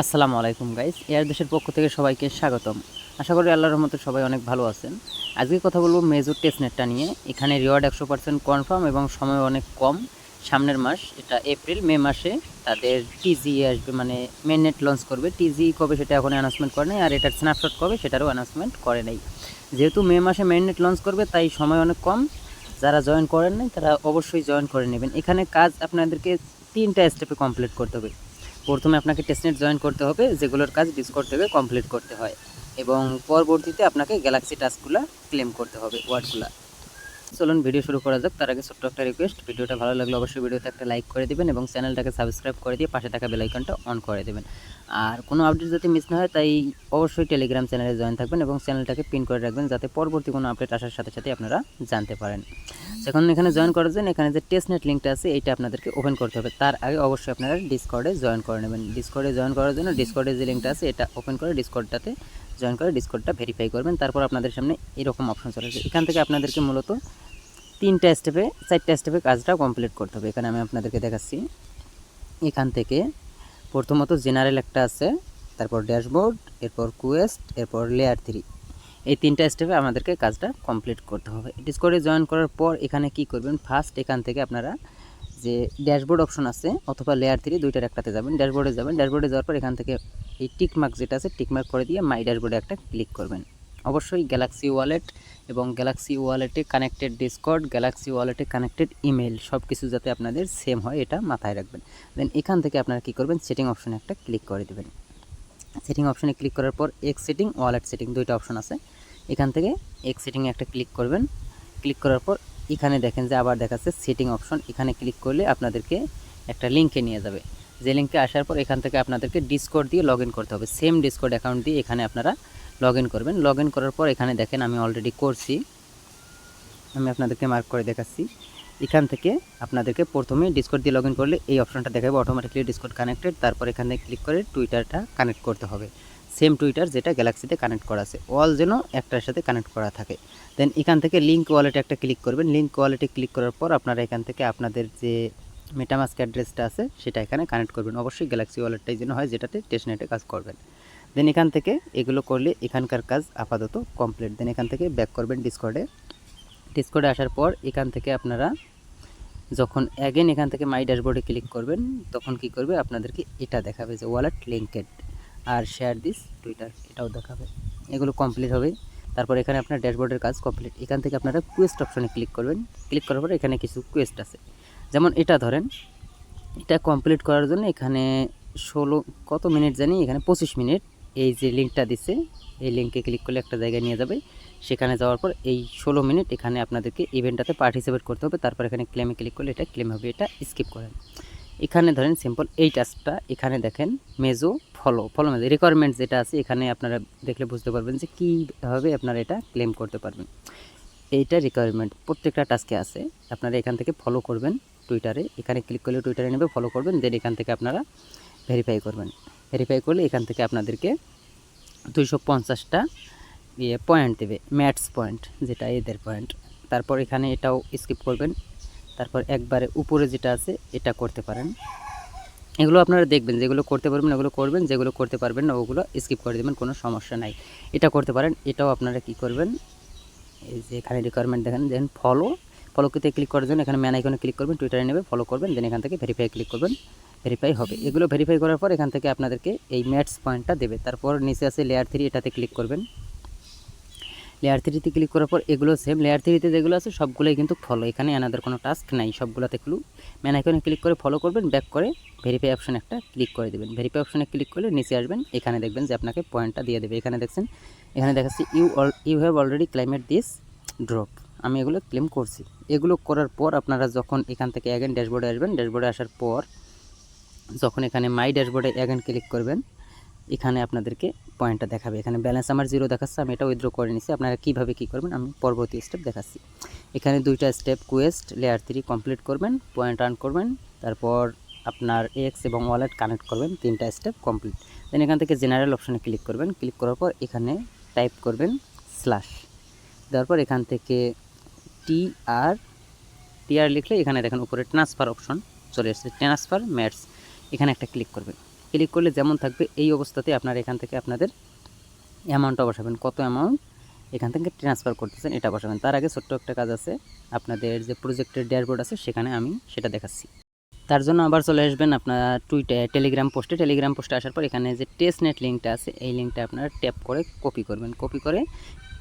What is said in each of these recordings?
আসসালামু আলাইকুম guys air দেশের পক্ষ থেকে সবাইকে স্বাগতম। আশা করি আল্লাহর রহমতে সবাই অনেক ভালো আছেন। আজকে কথা বলব মেজর টেস্টনেটটা নিয়ে। এখানে রিওয়ার্ড একশো পার্সেন্ট কনফার্ম এবং সময় অনেক কম। সামনের মাস, এটা এপ্রিল মে মাসে তাদের টিজি আসবে মানে মেন নেট লঞ্চ করবে টিজি কবে সেটা এখন অ্যানাউন্সমেন্ট করে নাই, আর এটার স্ন্যাপশট কবে সেটারও অ্যানাউন্সমেন্ট করে নাই। যেহেতু মে মাসে মেন নেট লঞ্চ করবে, তাই সময় অনেক কম। যারা জয়েন করেন নাই, তারা অবশ্যই জয়েন করে নেবেন। এখানে কাজ আপনাদেরকে তিনটা স্টেপে কমপ্লিট করতে হবে। প্রথমে আপনাকে টেস্টনেট জয়েন করতে হবে, যেগুলোর কাজ ডিসকোড থেকে কমপ্লিট করতে হয়। এবং পরবর্তীতে আপনাকে গ্যালাক্সি টাস্কগুলো ক্লেম করতে হবে ওয়ার্ডগুলো চলুন ভিডিও শুরু করা যাক। তার আগে ছোট্ট একটা রিকোয়েস্ট ভিডিওটা ভালো লাগলে অবশ্যই ভিডিওতে একটা লাইক করে দেবেন এবং চ্যানেলটাকে সাবস্ক্রাইব করে দিয়ে পাশে থাকা বেলাইকনটা অন করে দেবেন। আর কোনো আপডেট যাতে মিস না হয়, তাই অবশ্যই টেলিগ্রাম চ্যানেলে জয়েন থাকবেন এবং চ্যানেলটাকে পিন করে রাখবেন যাতে পরবর্তী কোনো আপডেট আসার সাথে সাথে আপনারা জানতে পারেন। যখন এখানে জয়েন করার জন্য এখানে যে টেস্টনেট লিঙ্কটা আছে, এইটা আপনাদেরকে ওপেন করতে হবে। তার আগে অবশ্যই আপনারা ডিসকর্ডে জয়েন করে নেবেন। ডিসকর্ডে জয়েন করার জন্য ডিসকর্ডে যে লিঙ্কটা আছে, এটা ওপেন করে ডিসকর্ডটাতে জয়েন করে ডিসকর্ডটা ভেরিফাই করবেন। তারপর আপনাদের সামনে এরকম অপশন চলে আসবে। এখান থেকে আপনাদেরকে মূলত তিনটা স্টেপে চারটা স্টেপে কাজটা কমপ্লিট করতে হবে। এখানে আমি আপনাদেরকে দেখাচ্ছি। এখান থেকে প্রথমত জেনারেল একটা আছে, তারপর ড্যাশবোর্ড, এরপর কুয়েস্ট, এরপর লেয়ার থ্রি। এই তিনটা স্টেপে আমাদেরকে কাজটা কমপ্লিট করতে হবে। ডিসকোডে জয়েন করার পর এখানে কি করবেন? ফার্স্ট এখান থেকে আপনারা যে ড্যাশবোর্ড অপশন আছে অথবা লেয়ার থ্রি দুইটার একটাতে যাবেন। ড্যাশবোর্ডে যাবেন। ড্যাশবোর্ডে যাওয়ার পর এখান থেকে এই টিকমার্ক যেটা আছে টিকমার্ক করে দিয়ে মাই ড্যাশবোর্ডে একটা ক্লিক করবেন। অবশ্যই গ্যালাক্সি ওয়ালেট এবং গ্যালাক্সি ওয়ালেটে কানেক্টেড ডিসকর্ড গ্যালাক্সি ওয়ালেটে কানেক্টেড ইমেল সব কিছু যাতে আপনাদের সেম হয় এটা মাথায় রাখবেন। দেন এখান থেকে আপনারা কী করবেন? সেটিং অপশনে একটা ক্লিক করে দেবেন। সেটিং অপশনে ক্লিক করার পর এক্স সেটিং ওয়ালেট সেটিং দুইটা অপশন আছে। এখান থেকে এক্স সেটিংয়ে একটা ক্লিক করবেন। ক্লিক করার পর এখানে দেখেন যে আবার দেখাচ্ছে সেটিং অপশন এখানে ক্লিক করলে আপনাদেরকে একটা লিঙ্কে নিয়ে যাবে। যে লিঙ্কে আসার পর এখান থেকে আপনাদেরকে ডিসকোড দিয়ে লগ করতে হবে। সেম ডিসকোড অ্যাকাউন্ট দিয়ে এখানে আপনারা লগ করবেন। লগ করার পর এখানে দেখেন আমি অলরেডি করছি। আমি আপনাদেরকে মার্ক করে দেখাচ্ছি। এখান থেকে আপনাদেরকে প্রথমে ডিসকোড দিয়ে লগ করলে এই অপশনটা দেখাবে। অটোমেটিকলি ডিসকোড কানেক্টেড তারপর এখান ক্লিক করে টুইটারটা কানেক্ট করতে হবে। সেম টুইটার যেটা গ্যালাক্সিতে কানেক্ট করা আছে। অল যেন একটার সাথে কানেক্ট করা থাকে। দেন এখান থেকে লিঙ্ক ওয়ালেটে একটা ক্লিক করবেন। লিঙ্ক ওয়ালেটে ক্লিক করার পর আপনারা এখান থেকে আপনাদের যে মেটামাস্ক অ্যাড্রেসটা আছে, সেটা এখানে কানেক্ট করবেন। অবশ্যই গ্যালাক্সি ওয়ালেটটাই যেন হয়, যেটাতে টেস্টনেটে কাজ করবেন। দেন এখান থেকে এগুলো করলে এখানকার কাজ আপাতত কমপ্লিট দেন এখান থেকে ব্যাক করবেন ডিসকর্ডে ডিসকর্ডে আসার পর এখান থেকে আপনারা যখন অ্যাগেন এখান থেকে মাই ড্যাশবোর্ডে ক্লিক করবেন, তখন কি করবে? আপনাদেরকে এটা দেখাবে যে ওয়ালেট লিঙ্কেড আর শেয়ার দিস টুইটার এটাও দেখাবে। এগুলো কমপ্লিট হবে। তারপর এখানে আপনার ড্যাশবোর্ডের কাজ কমপ্লিট এখান থেকে আপনারা কুয়েস্ট অপশনে ক্লিক করবেন। ক্লিক করার পরে এখানে কিছু কুয়েস্ট আছে। যেমন এটা ধরেন, এটা কমপ্লিট করার জন্য এখানে ষোলো, কত মিনিট জানি? এখানে পঁচিশ মিনিট এই যে লিঙ্কটা দিছে, এই লিঙ্কে ক্লিক করলে একটা জায়গায় নিয়ে যাবে। সেখানে যাওয়ার পর এই ষোলো মিনিট এখানে আপনাদেরকে ইভেন্টটাতে পার্টিসিপেট করতে হবে। তারপর এখানে ক্লেমে ক্লিক করলে এটা ক্লেম হবে, এটা স্কিপ করেন। এখানে ধরেন সিম্পল এই টাস্কটা এখানে দেখেন মেজো ফলো ফলো মেজো রিকোয়ারমেন্টস যেটা আছে, এখানে আপনারা দেখলে বুঝতে পারবেন যে কীভাবে আপনারা এটা ক্লেম করতে পারবেন। এইটা রিকোয়ারমেন্ট প্রত্যেকটা টাস্কে আছে। আপনারা এখান থেকে ফলো করবেন টুইটারে এখানে ক্লিক করলে টুইটারে নেবে ফলো করবেন। দেন এখান থেকে আপনারা ভেরিফাই করবেন। ভেরিফাই করলে এখান থেকে আপনাদেরকে দুইশো পঞ্চাশটা ইয়ে পয়েন্ট দেবে ম্যাটস পয়েন্ট যেটা এদের পয়েন্ট তারপর এখানে এটাও স্কিপ করবেন। তারপর একবারে উপরে যেটা আছে, এটা করতে পারেন। এগুলো আপনারা দেখবেন, যেগুলো করতে পারবেন, ওগুলো করবেন, যেগুলো করতে পারবেন না, ওগুলো স্কিপ করে দেবেন, কোনো সমস্যা নাই। এটা করতে পারেন, এটাও আপনারা কি করবেন, এই যে এখানে রিকোয়ারমেন্ট দেখেন দেন ফলো ফলোতে ক্লিক করার জন্য এখানে ম্যান আইকনে ক্লিক করবেন টুইটারে নেবে ফলো করবেন দেন এখান থেকে ভেরিফাই ক্লিক করবেন। ভেরিফাই হবে। এগুলো ভেরিফাই করার পর এখান থেকে আপনাদেরকে এই ম্যাটস পয়েন্টটা দেবে। তারপর নিচে আছে লেয়ার থ্রি এটাতে ক্লিক করবেন। লেয়ার থ্রিতে ক্লিক করার পর এগুলো সেম লেয়ার থ্রিতে যেগুলো আছে সবগুলোই কিন্তু ফলো এখানে এনাদের কোনো টাস্ক নাই, সবগুলোতে ক্লু ম্যান আইকনে ক্লিক করে ফলো করবেন ব্যাক করে ভেরিফাই অপশন একটা ক্লিক করে দেবেন। ভেরিফাই অপশনে ক্লিক করলে নিচে আসবেন, এখানে দেখবেন যে আপনাকে পয়েন্টটা দিয়ে দেবে। এখানে দেখছেন, এখানে দেখাচ্ছি you all you have already claimed this drop আমি এগুলো ক্লেম করছি। এগুলো করার পর আপনারা যখন এখান থেকে অ্যাগেন ড্যাশবোর্ডে আসবেন ড্যাশবোর্ডে আসার পর যখন এখানে মাই ড্যাশবোর্ডে অ্যাগেন ক্লিক করবেন, এখানে আপনাদেরকে পয়েন্টটা দেখাবে। এখানে ব্যালেন্স আমার জিরো দেখাচ্ছে, আমি এটা উইথড্র করে নিছি। আপনারা কীভাবে কী করবেন, আমি পরবর্তী স্টেপ দেখাচ্ছি। এখানে দুইটা step quest layer three complete করবেন পয়েন্ট আর্ন করবেন, তারপর আপনার এক্স এবং ওয়ালেট কানেক্ট করবেন, তিনটা স্টেপ কমপ্লিট দেন এখান থেকে জেনারেল অপশানে ক্লিক করবেন। ক্লিক করার পর এখানে টাইপ করবেন স্ল্যাশ দেওয়ার পর এখান থেকে টি আর টি আর লিখলে এখানে দেখেন উপরে ট্রান্সফার অপশন চলে এসেছে। ট্রান্সফার ম্যাটস এখানে একটা ক্লিক করবেন। ক্লিক করলে যেমন থাকবে এই অবস্থাতে আপনার এখান থেকে আপনাদের অ্যামাউন্টটা বসাবেন। কত অ্যামাউন্ট এখান থেকে ট্রান্সফার করতেছেন, এটা বসাবেন। তার আগে ছোট্ট একটা কাজ আছে। আপনাদের যে প্রজেক্টের ড্যাশবোর্ড আছে, সেখানে আমি সেটা দেখাচ্ছি। তার জন্য আবার চলে আসবেন আপনার টুইটার টেলিগ্রাম পোস্টে টেলিগ্রাম পোস্টে আসার পর এখানে যে টেস্ট নেট লিঙ্কটা আছে, এই লিঙ্কটা আপনারা ট্যাপ করে কপি করবেন। কপি করে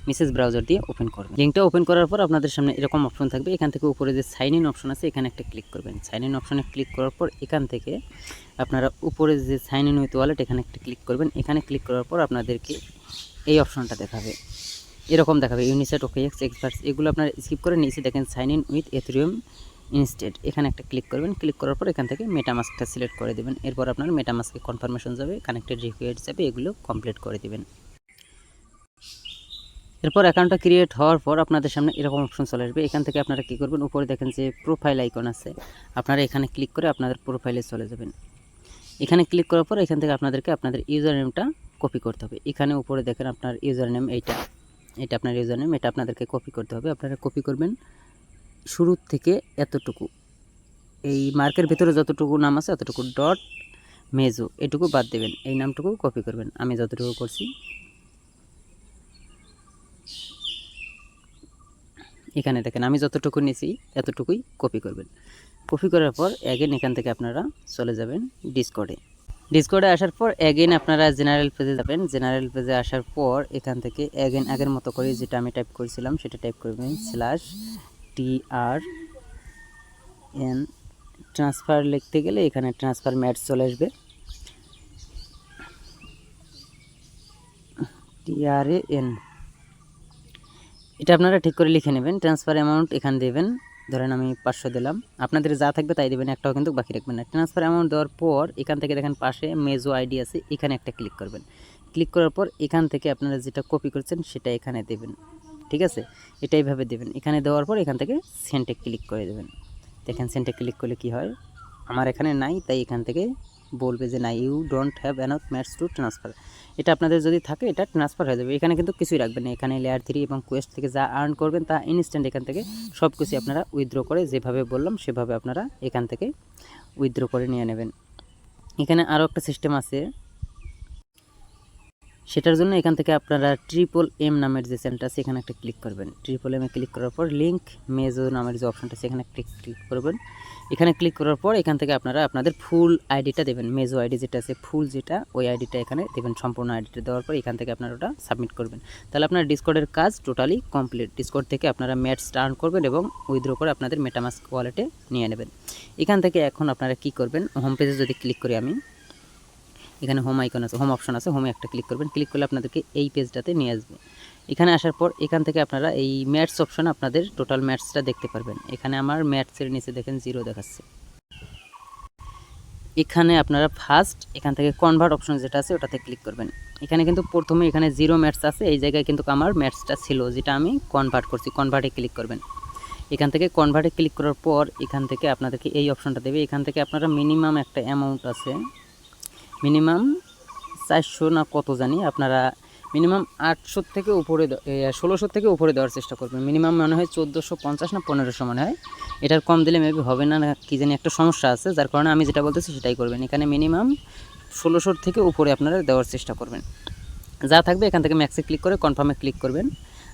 মেসেজ ব্রাউজার দিয়ে ওপেন করবেন লিঙ্কটা ওপেন করার পর আপনাদের সামনে এরকম অপশন থাকবে। এখান থেকে উপরে যে সাইন ইন অপশন আছে, এখানে একটা ক্লিক করবেন। সাইন ইন অপশনে ক্লিক করার পর এখান থেকে আপনারা উপরে যে সাইন ইন উইথ ওয়ালেট এখানে একটা ক্লিক করবেন। এখানে ক্লিক করার পর আপনাদেরকে এই অপশনটা দেখাবে। এরকম দেখাবে ইউনিসেট ওকে এক্স এগুলো আপনারা স্কিপ করে নিচে দেখেন sign in with Ethereum instead এখানে একটা ক্লিক করবেন। ক্লিক করার পর এখান থেকে মেটামাস্কটা সিলেক্ট করে দেবেন। এরপর আপনার মেটামাস্কে কনফার্মেশন যাবে কানেক্টেড রিকোয়ার্ড যাবে, এগুলো কমপ্লিট করে দেবেন। এরপর অ্যাকাউন্টটা ক্রিয়েট হওয়ার পর আপনাদের সামনে এরকম অপশন চলে আসবে। এখান থেকে আপনারা কী করবেন? উপরে দেখেন যে প্রোফাইল আইকন আছে। আপনারা এখানে ক্লিক করে আপনাদের প্রোফাইলে চলে যাবেন। এখানে ক্লিক করার পর এখান থেকে আপনাদেরকে আপনাদের ইউজার নেমটা কপি করতে হবে। এখানে উপরে দেখেন আপনার ইউজার নেম এইটা। এটা আপনার ইউজার নেম এটা আপনাদেরকে কপি করতে হবে। আপনারা কপি করবেন। শুরুর থেকে এতটুকু। এই মার্কের ভিতরে যতটুকু নাম আছে ততটুকু ডট মেজো এটুকু বাদ দেবেন। এই নামটুকু কপি করবেন। আমি যতটুকু করছি এখানে দেখেন, আমি যতটুকু নিয়েছি এতটুকুই কপি করবেন। কপি করার পর অ্যাগেন এখান থেকে আপনারা চলে যাবেন ডিসকর্ডে ডিসকর্ডে আসার পর অ্যাগেন আপনারা জেনারেল পেজে যাবেন। জেনারেল পেজে আসার পর এখান থেকে অ্যাগেন আগের মতো করে যেটা আমি টাইপ করেছিলাম, সেটা টাইপ করবেন slash T R N transfer লিখতে গেলে এখানে ট্রান্সফার ম্যাট চলে আসবে। টি আর এ এন এটা আপনারা ঠিক করে লিখে নেবেন ট্রান্সফার অ্যামাউন্ট এখানে দেবেন, ধরেন আমি পাঁচশো দিলাম, আপনাদের যা থাকবে তাই দেবেন, একটাও কিন্তু বাকি রাখবেন না। ট্রান্সফার অ্যামাউন্ট দেওয়ার পর এখান থেকে দেখেন পাশে মেজো আইডি আছে, এখানে একটা ক্লিক করবেন। ক্লিক করার পর এখান থেকে আপনারা যেটা কপি করছেন সেটা এখানে দেবেন, ঠিক আছে? এটা এইভাবে দেবেন। এখানে দেওয়ার পর এখান থেকে সেন্টে ক্লিক করে দেবেন। দেখেন সেন্টে ক্লিক করলে কি হয়? আমার এখানে নাই, তাই এখান থেকে বলবে যে না you don't have enough mats to transfer এটা আপনাদের যদি থাকে, এটা ট্রান্সফার হয়ে যাবে। এখানে কিন্তু কিছুই রাখবেন না। এখানে লেয়ার থ্রি এবং কোয়েস্ট থেকে যা আর্ন করবেন, তা ইনস্ট্যান্ট এখান থেকে সব কিছু আপনারা উইথড্র করে যেভাবে বললাম, সেভাবে আপনারা এখান থেকে উইথড্র করে নিয়ে নেবেন। এখানে আরও একটা সিস্টেম আছে। সেটার জন্য এখান থেকে আপনারা ট্রিপল এম নামের যে চ্যানেলটা আছে, এখানে একটা ক্লিক করবেন। ট্রিপল এমে ক্লিক করার পর লিঙ্ক মেজো নামের যে অপশনটা আছে, এখানে ক্লিক ক্লিক করবেন। এখানে ক্লিক করার পর এখান থেকে আপনারা আপনাদের ফুল আইডিটা দেবেন। মেজো আইডি যেটা আছে ফুল যেটা, ওই আইডিটা এখানে দেবেন। সম্পূর্ণ আইডিটা দেওয়ার পর এখান থেকে আপনারা ওটা সাবমিট করবেন। তাহলে আপনার ডিসকর্ডের কাজ টোটালি কমপ্লিট ডিসকর্ড থেকে আপনারা ম্যাটস টার্ন করবেন এবং উইথড্র করে আপনাদের মেটামাস্ক ওয়ালেটে নিয়ে নেবেন। এখান থেকে এখন আপনারা কি করবেন? হোম পেজে যদি ক্লিক করি আমি এখানে হোম আইকন আছে হোম অপশন আছে হোমে একটা ক্লিক করবেন ক্লিক করলে আপনাদেরকে এই পেজটাতে নিয়ে আসবে। এখানে আসার পর এখান থেকে আপনারা এই ম্যাটস অপশন আপনাদের টোটাল ম্যাটসটা দেখতে পারবেন। এখানে আমার ম্যাটসের নিচে দেখেন জিরো দেখাচ্ছে। এখানে আপনারা ফার্স্ট এখান থেকে কনভার্ট অপশন যেটা আছে ওটাতে ক্লিক করবেন। এখানে কিন্তু প্রথমে এখানে জিরো ম্যাটস আছে, এই জায়গায় কিন্তু আমার ম্যাটসটা ছিল, যেটা আমি কনভার্ট করছি কনভার্টে ক্লিক করবেন। এখান থেকে কনভার্টে ক্লিক করার পর এখান থেকে আপনাদেরকে এই অপশনটা দেবে। এখান থেকে আপনারা মিনিমাম একটা অ্যামাউন্ট আছে মিনিমাম চারশো না কত জানি, আপনারা মিনিমাম আটশো থেকে উপরে ষোলোশো থেকে উপরে দেওয়ার চেষ্টা করবেন। মিনিমাম মনে হয় চোদ্দোশো পঞ্চাশ না পনেরোশো মনে হয়। এটার কম দিলে মেবি হবে না কী জানি একটা সমস্যা আছে। যার কারণে আমি যেটা বলতেছি সেটাই করবেন। এখানে মিনিমাম ষোলোশোর থেকে উপরে আপনারা দেওয়ার চেষ্টা করবেন। যা থাকবে এখান থেকে ম্যাক্সে ক্লিক করে কনফার্মে ক্লিক করবেন।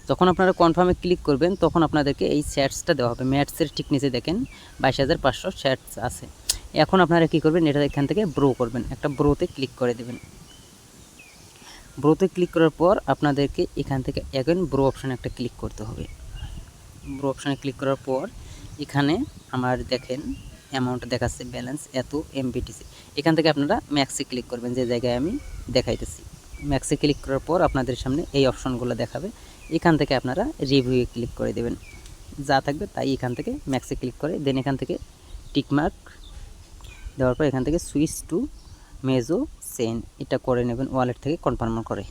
যখন আপনারা কনফার্মে ক্লিক করবেন, তখন আপনাদেরকে এই শ্যাটসটা দেওয়া হবে। ম্যাটসের ঠিক নিচে দেখেন, বাইশ হাজার পাঁচশো শ্যাটস আছে। এখন আপনারা কী করবেন, এটা এখান থেকে ব্রো করবেন। একটা ব্রোতে ক্লিক করে দেবেন। ব্রোতে ক্লিক করার পর আপনাদেরকে এখান থেকে এখন ব্রো অপশানে একটা ক্লিক করতে হবে। ব্রো অপশানে ক্লিক করার পর এখানে আমার দেখেন অ্যামাউন্ট দেখাচ্ছে ব্যালেন্স এত এমবিটিসি এখান থেকে আপনারা ম্যাক্সে ক্লিক করবেন, যে জায়গায় আমি দেখাইতেছি। ম্যাক্সে ক্লিক করার পর আপনাদের সামনে এই অপশনগুলো দেখাবে। এখান থেকে আপনারা রিভিউয়ে ক্লিক করে দেবেন। যা থাকবে তাই এখান থেকে ম্যাক্সে ক্লিক করে দেন এখান থেকে টিকমার্ক দেওয়ার পর এখান থেকে সুইচ টু মেজো চেইন, এটা করে নেবেন ওয়ালেট থেকে কনফার্ম করে।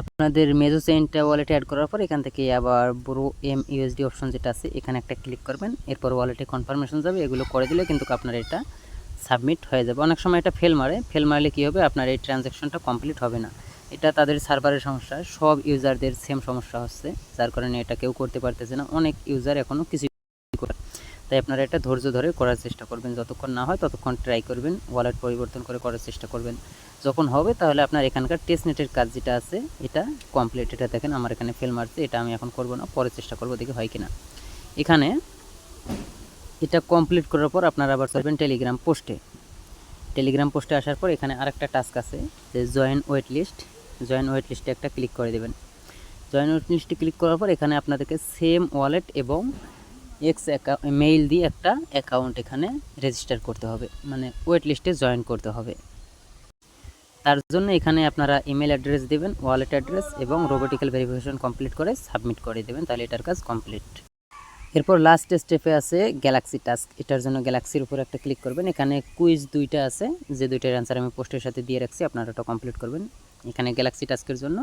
আপনাদের মেজো চেইনটা ওয়ালেটে অ্যাড করার পর এখান থেকে আবার ব্রো এম ইউএসডি অপশন যেটা আছে, এখানে একটা ক্লিক করবেন, এরপর ওয়ালেটে কনফার্মেশন যাবে, এগুলো করে দিলে কিন্তু আপনার এটা সাবমিট হয়ে যাবে। অনেক সময় এটা ফেল মারে ফেল মারলে কী হবে? আপনার এই ট্রানজ্যাকশনটা কমপ্লিট হবে না। এটা তাদের সার্ভারের সমস্যা, সব ইউজারদের সেম সমস্যা হচ্ছে। যার কারণে এটা কেউ করতে পারতেছে না। অনেক ইউজার এখনও কিছু তাই আপনারা এটা ধৈর্য ধরে করার চেষ্টা করবেন। যতক্ষণ না হয় ততক্ষণ ট্রাই করবেন ওয়ালেট পরিবর্তন করে করার চেষ্টা করবেন। যখন হবে তাহলে আপনার এখানকার টেস্ট নেটের কাজ যেটা আছে, এটা কমপ্লিট এটা দেখেন আমার এখানে ফেল মারছে, এটা আমি এখন করব না, পরে চেষ্টা করব দেখি হয় কিনা। এখানে এটা কমপ্লিট করার পর আপনারা আবার চলবেন টেলিগ্রাম পোস্টে টেলিগ্রাম পোস্টে আসার পর এখানে আরেকটা টাস্ক আছে, যে join wait list join wait লিস্টে একটা ক্লিক করে দেবেন। জয়েন ওয়েট লিস্টে ক্লিক করার পর এখানে আপনাদেরকে সেম ওয়ালেট এবং এক্স মেইল দিয়ে একটা অ্যাকাউন্ট এখানে রেজিস্টার করতে হবে মানে ওয়েট লিস্টে জয়েন করতে হবে। তার জন্য এখানে আপনারা ইমেল অ্যাড্রেস দেবেন ওয়ালেট অ্যাড্রেস এবং রোবোটিক্যাল ভেরিফিকেশন কমপ্লিট করে সাবমিট করে দেবেন, তাহলে এটার কাজ কমপ্লিট এরপর লাস্ট স্টেপে আছে গ্যালাক্সি টাস্ক এটার জন্য গ্যালাক্সির উপর একটা ক্লিক করবেন, এখানে কুইজ দুইটা আছে, যে দুইটার অ্যান্সার আমি পোস্টের সাথে দিয়ে রাখছি, আপনারা ওটা কমপ্লিট করবেন। এখানে গ্যালাক্সি টাস্কের জন্য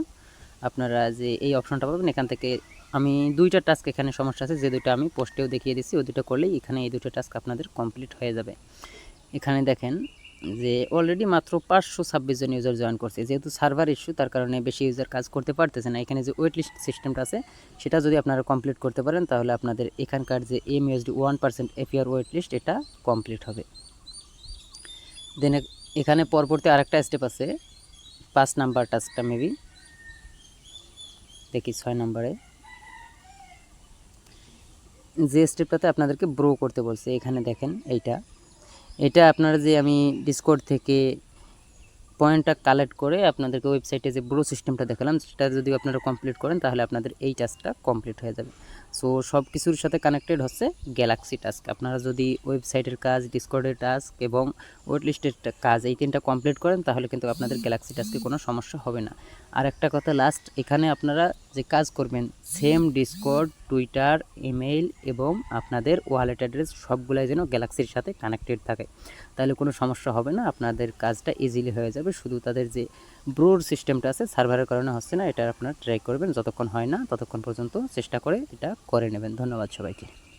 আপনারা যে এই অপশনটা পাবেন, এখান থেকে আমি দুইটা টাস্ক এখানে সমস্যা আছে, যে দুটো আমি পোস্টেও দেখিয়ে দিচ্ছি ওই দুটো করলেই এখানে এই দুটো টাস্ক আপনাদের কমপ্লিট হয়ে যাবে। এখানে দেখেন যে অলরেডি মাত্র পাঁচশো ছাব্বিশ জন ইউজার জয়েন করছে। যেহেতু সার্ভার ইস্যু তার কারণে বেশি ইউজার কাজ করতে পারতেছে না। এখানে যে ওয়েট লিস্ট সিস্টেমটা আছে, সেটা যদি আপনারা কমপ্লিট করতে পারেন, তাহলে আপনাদের এখানকার যে M USD one percent APR wait list এটা কমপ্লিট হবে। দেন এখানে পরবর্তী আরেকটা স্টেপ আছে, পাঁচ নাম্বার টাস্কটা মেবি দেখি ছয় নম্বরে যে স্টেপটাতে আপনাদেরকে ব্রো করতে বলছে, এখানে দেখেন এইটা। এটা আপনারা যে আমি ডিসকোড থেকে পয়েন্টটা কালেক্ট করে আপনাদেরকে ওয়েবসাইটে যে ব্রো সিস্টেমটা দেখালাম, সেটা যদি আপনারা কমপ্লিট করেন, তাহলে আপনাদের এই টাস্কটা কমপ্লিট হয়ে যাবে। সো সব কিছুর সাথে কানেক্টেড হচ্ছে গ্যালাক্সি টাস্ক আপনারা যদি ওয়েবসাইটের কাজ ডিসকোডের টাস্ক এবং ওয়েট লিস্টের কাজ এই তিনটা কমপ্লিট করেন, তাহলে কিন্তু আপনাদের গ্যালাক্সি টাস্কে কোনো সমস্যা হবে না। আর একটা কথা লাস্ট এখানে আপনারা যে কাজ করবেন সেম ডিসকোড টুইটার ইমেইল এবং আপনাদের ওয়ালেট অ্যাড্রেস সবগুলাই যেন গ্যালাক্সির সাথে কানেক্টেড থাকে। তাহলে কোনো সমস্যা হবে না, আপনাদের কাজটা ইজিলি হয়ে যাবে। শুধু তাদের যে ব্রোর সিস্টেমটা আছে, সার্ভারের কারণে হচ্ছে না, এটা আপনারা ট্রাই করবেন, যতক্ষণ হয় না ততক্ষণ পর্যন্ত চেষ্টা করে এটা করে নেবেন। ধন্যবাদ সবাইকে।